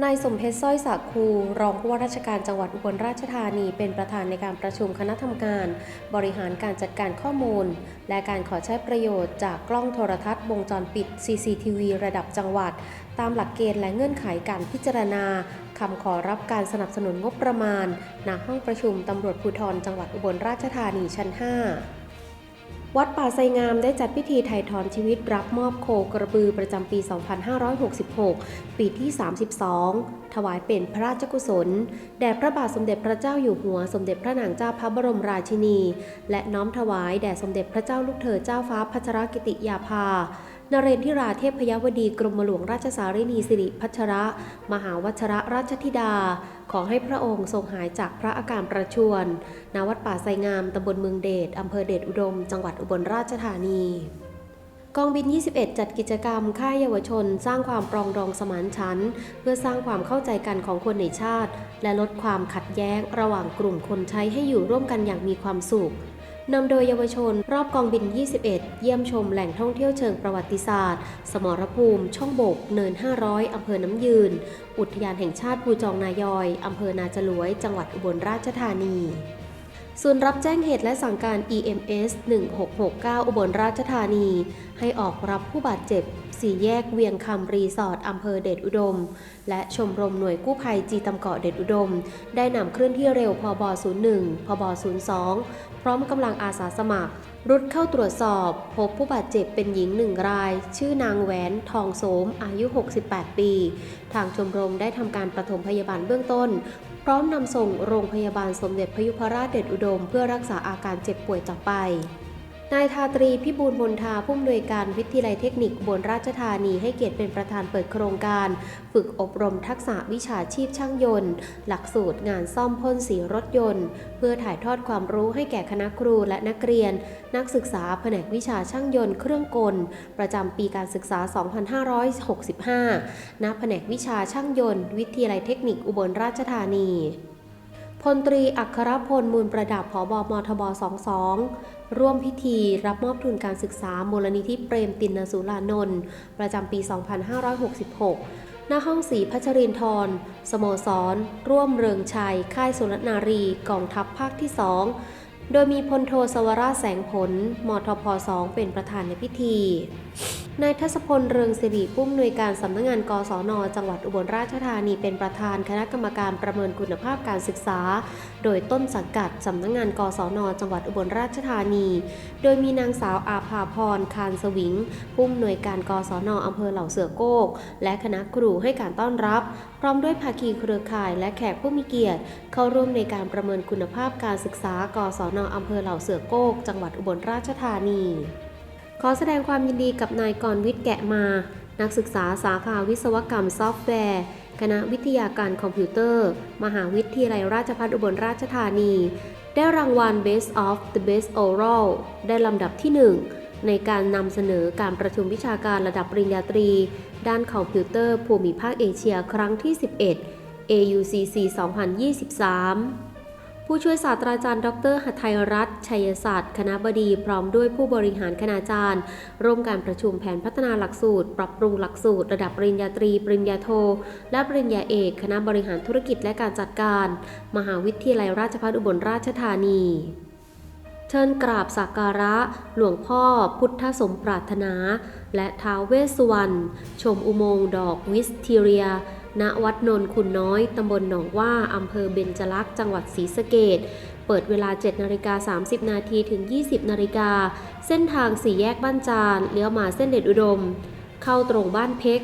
นายสมเพชรสร้อยสักคู รองผู้ว่าราชการจังหวัดอุบลราชธานี เป็นประธานในการประชุมคณะทำงานบริหารการจัดการข้อมูล และการขอใช้ประโยชน์จากกล้องโทรทัศน์วงจรปิด CCTV ระดับจังหวัด ตามหลักเกณฑ์และเงื่อนไขการพิจารณาคำขอรับการสนับสนุนงบประมาณณห้องประชุมตำรวจภูธรจังหวัดอุบลราชธานีชั้น 5 วัดป่าไซงามได้จัดพิธีไถ่ถอนชีวิตรับมอบโคกระบือประจำปี 2566 ปีที่ 32 ถวายเป็นพระราชกุศล แด่พระบาทสมเด็จพระเจ้าอยู่หัว สมเด็จพระนางเจ้าพระบรมราชินี และน้อมถวายแด่สมเด็จพระเจ้าลูกเธอเจ้าฟ้าพัชรกิติยาภา นเรนทิราเทพยวดีกรมหลวงราชสารินีสิริพัชระ มหาวัชระราชธิดา ขอให้พระองค์ทรงหายจากพระอาการประชวรณวัดป่าไซงามตำบลเมืองเดชอำเภอเดชอุดม จังหวัดอุบลราชธานีกองบิน 21 จัดกิจกรรม ค่ายเยาวชน สร้างความปรองดองสมานฉันท์เพื่อสร้างความเข้าใจกันของคนในชาติ และลดความขัดแย้ง ระหว่างกลุ่มคนใช้ให้อยู่ร่วมกันอย่างมีความสุข นำโดยเยาวชนรอบกองบิน 21 เยี่ยมชมแหล่งท่องเที่ยวเชิงประวัติศาสตร์ สมรภูมิ ช่องบก เนิน 500 อำเภอน้ำยืน อุทยานแห่งชาติภูจองนายอย อำเภอนาจลวย จังหวัดอุบลราชธานี ศูนย์รับแจ้งเหตุและสั่งการ EMS 1669 อุบลราชธานี ให้ออกรับผู้บาดเจ็บ สี่แยกเวียงคำรีสอร์ทอำเภอเดชอุดม และชมรมหน่วยกู้ภัยจีตำเกาะเดชอุดม ได้นำเคลื่อนที่เร็วพบ01 พบ02 พร้อมกำลังอาสาสมัคร รุดเข้าตรวจสอบ พบผู้บาดเจ็บเป็นหญิงหนึ่งราย ชื่อนางแหวนทองโสม อายุ 68 ปี ทางชมรมได้ทำการปฐมพยาบาลเบื้องต้น พร้อมนำส่งโรงพยาบาลสมเด็จพยุพราชเดชอุดมเพื่อรักษาอาการเจ็บป่วยต่อไป นายทาตรีพิบูลมนทาผู้อำนวยการวิทยาลัยเทคนิคอุบลราชธานีให้เกียรติเป็นประธานเปิดโครงการ ฝึกอบรมทักษะวิชาชีพช่างยนต์ หลักสูตรงานซ่อมพ่นสีรถยนต์ เพื่อถ่ายทอดความรู้ให้แก่คณะครูและนักเรียน นักศึกษาแผนกวิชาช่างยนต์เครื่องกล ประจำปีการศึกษา 2565 ณ แผนกวิชาช่างยนต์ วิทยาลัยเทคนิคอุบลราชธานี พลตรีอัครพลมูลประดับผอบมทบ 22 ร่วมพิธีรับมอบทุนการศึกษามูลนิธิเปรมตินสุรานนท์ประจำปี 2566 ณ ห้องสีพัชรินทร สโมสร ร่วมเริงชัย ค่ายสุรนารี กองทัพภาคที่ 2 โดยมีพลโทสวราชแสงผล มทพ 2 เป็นประธานในพิธี นายทัศพลเรืองสิริผู้อำนวยการสำนักงานกศน จังหวัดอุบลราชธานีเป็นประธานคณะกรรมการประเมินคุณภาพการศึกษา โดยต้นสังกัดสำนักงานกศน จังหวัดอุบลราชธานี โดยมีนางสาวอาภาพรคานสวิงผู้อำนวยการกศนอำเภอเหล่าเสือโกก และคณะครูให้การต้อนรับ พร้อมด้วยภาคีเครือข่ายและแขกผู้มีเกียรติ เข้าร่วมในการประเมินคุณภาพการศึกษากศนอำเภอเหล่าเสือโกก จังหวัดอุบลราชธานี ขอแสดงความยินดีกับนายกรวิทย์แกะมา นักศึกษาสาขาวิศวกรรมซอฟต์แวร์ คณะวิทยาการคอมพิวเตอร์ มหาวิทยาลัยราชภัฏอุบลราชธานี ได้รางวัล Best of the Best Oral ได้ลำดับที่ 1 ในการนำเสนอการประชุมวิชาการระดับปริญญาตรี ด้านคอมพิวเตอร์ภูมิภาคเอเชียครั้งที่ 11 AUCC 2023 ผู้ช่วยศาสตราจารย์ ดรหัยรัตน์ชัยศาสตร์คณะบดี พร้อมด้วยผู้บริหารคณาจารย์ ร่วมการประชุมแผนพัฒนาหลักสูตร ปรับปรุงหลักสูตร ระดับปริญญาตรี ปริญญาโท และปริญญาเอก คณะบริหารธุรกิจและการจัดการ มหาวิทยาลัยราชภัฏอุบลราชธานีเชิญกราบสักการะ หลวงพ่อพุทธสมปรารถนา และท้าวเวสสุวรรณชมอุโมงค์ดอกวิสทีเรีย ณวัดนนคุณน้อย ตำบลหนองว่าอำเภอเบญจลักษ์จังหวัดศรีสะเกดเปิดเวลา 7นาฬิกา30 นาทีถึง 20นาฬิกา เส้นทางสี่แยกบ้านจาน เลี้ยวมาเส้นเด็ดอุดม เข้าตรงบ้านเพ็ก